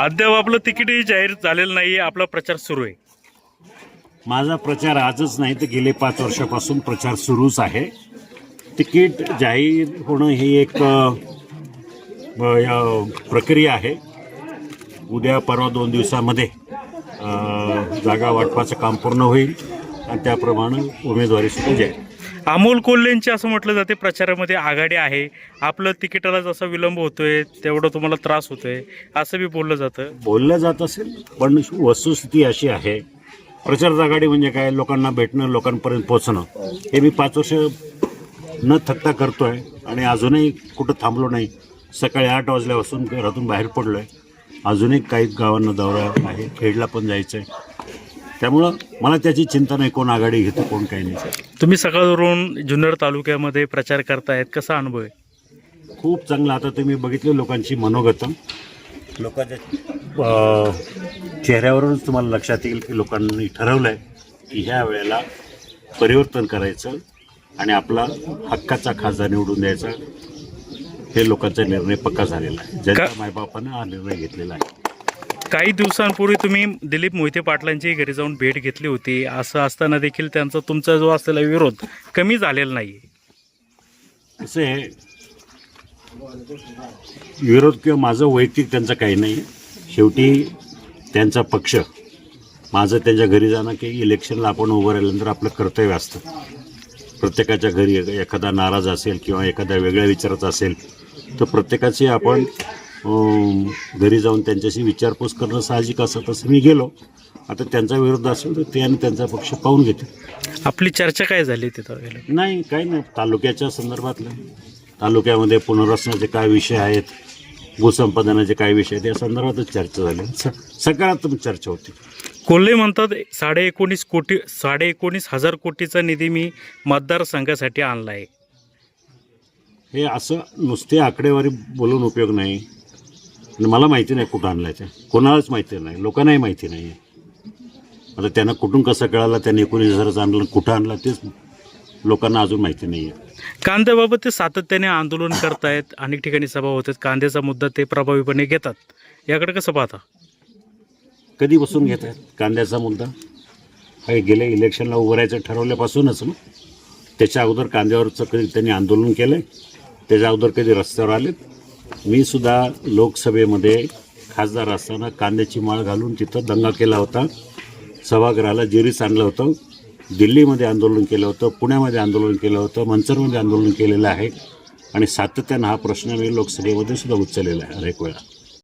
अद्याप आपलं तिकीटही जाहीर झालेलं नाही आपला प्रचार सुरू आहे. माझा प्रचार आजच नाही तर गेले पाच वर्षापासून प्रचार सुरूच आहे. तिकीट जाहीर होणं ही एक प्रक्रिया आहे. उद्या परवा दोन दिवसामध्ये जागा वाटपाचं काम पूर्ण होईल. आणि त्याप्रमाणे उमेदवारीसुद्धा जाईल अमोल कोल्हेंची असं म्हटलं जाते प्रचारामध्ये आघाडी आहे. आपलं तिकिटाला जसा विलंब होतोय तेवढं तुम्हाला त्रास होतोय असं बी बोललं जातं. बोललं जात असेल पण वस्तुस्थिती अशी आहे. प्रचार आघाडी म्हणजे काय? लोकांना भेटणं लोकांपर्यंत पोचणं हे मी पाच वर्ष न थकता करतोय आणि अजूनही कुठं थांबलो नाही. सकाळी आठ वाजल्यापासून घरातून बाहेर पडलो आहे अजूनही काही गावांना दौरा आहे खेडला पण जायचं आहे त्यामुळं मला त्याची चिंता नाही कोण आघाडी घेतं कोण काही नाही तुम्ही सकाळवरून जुन्नर तालुक्यामध्ये प्रचार करतायत कसा अनुभव आहे? खूप चांगलं. आता तुम्ही बघितलं लोकांची मनोगतं. लोकांच्या अ, चेहऱ्यावरूनच तुम्हाला लक्षात येईल की लोकांनी ठरवलं आहे की ह्या वेळेला परिवर्तन करायचं आणि आपला हक्काचा खासदार निवडून द्यायचा. हे लोकांचा निर्णय पक्का झालेला आहे. जनता का- मायबापानं हा निर्णय घेतलेला आहे. काही दिवसांपूर्वी तुम्ही दिलीप मोहिते पाटलांची घरी जाऊन भेट घेतली होती. असं असताना देखील त्यांचा तुमचा जो असलेला विरोध कमी झालेला नाही असं आहे विरोध किंवा माझं वैयक्तिक त्यांचं काही नाही. शेवटी त्यांचा पक्ष माझं त्यांच्या घरी जाणं की इलेक्शनला आपण उभं राहिल्यानंतर आपलं कर्तव्य असतं. प्रत्येकाच्या घरी एखादा नाराज असेल किंवा एखाद्या वेगळ्या विचाराचा असेल तर प्रत्येकाची आपण घरी जाऊन त्यांच्याशी विचारपूस करणं साहजिक असं तसं मी गेलो. आता त्यांचा विरोध असेल तर ते आणि त्यांचा पक्ष पाहून घेते आपली चर्चा काय झाली तिथं गेलं? नाही काही नाही. तालुक्याच्या संदर्भातलं. तालुक्यामध्ये पुनर्वसनाचे काय विषय आहेत? भूसंपादनाचे काय विषय आहेत? या संदर्भातच चर्चा झाली. सकारात्मक चर्चा होती. कोल्हे म्हणतात साडे एकोणीस कोटी साडे एकोणीस हजार कोटीचा निधी मी मतदारसंघासाठी आणला आहे हे असं नुसते आकडेवारी बोलून उपयोग नाही. आणि मला माहिती नाही कुठं आणलं ते कोणालाच माहिती नाही. लोकांनाही माहिती नाही आता त्यांना कुठून कसं कळालं त्यांनी एकोणीस हजाराचं आणलं कुठं आणलं तेच लोकांना अजून माहिती नाही आहे कांद्याबाबत ते सातत्याने आंदोलन करतायत अनेक ठिकाणी सभा होतात कांद्याचा मुद्दा ते प्रभावीपणे घेतात. याकडे कसं पाहता? कधी बसून घेत आहेत? कांद्याचा मुद्दा? हा गेल्या इलेक्शनला उभं राहायचं ठरवल्यापासूनच ना? त्याच्या अगोदर कांद्यावरचं कधी त्यांनी आंदोलन केलं आहे त्याच्या अगोदर कधी रस्त्यावर आलेत? मी सुद्धा लोकसभेमध्ये खासदार असताना कांद्याची माळ घालून तिथं दंगा केला होता. सभागृहाला जिरीस आणलं होतं. दिल्लीमध्ये आंदोलन केलं होतं पुण्यामध्ये आंदोलन केलं होतं मंचरमध्ये आंदोलन केलेलं आहे. आणि सातत्यानं हा प्रश्न मी लोकसभेमध्ये सुद्धा उचललेला आहे अनेक वेळा.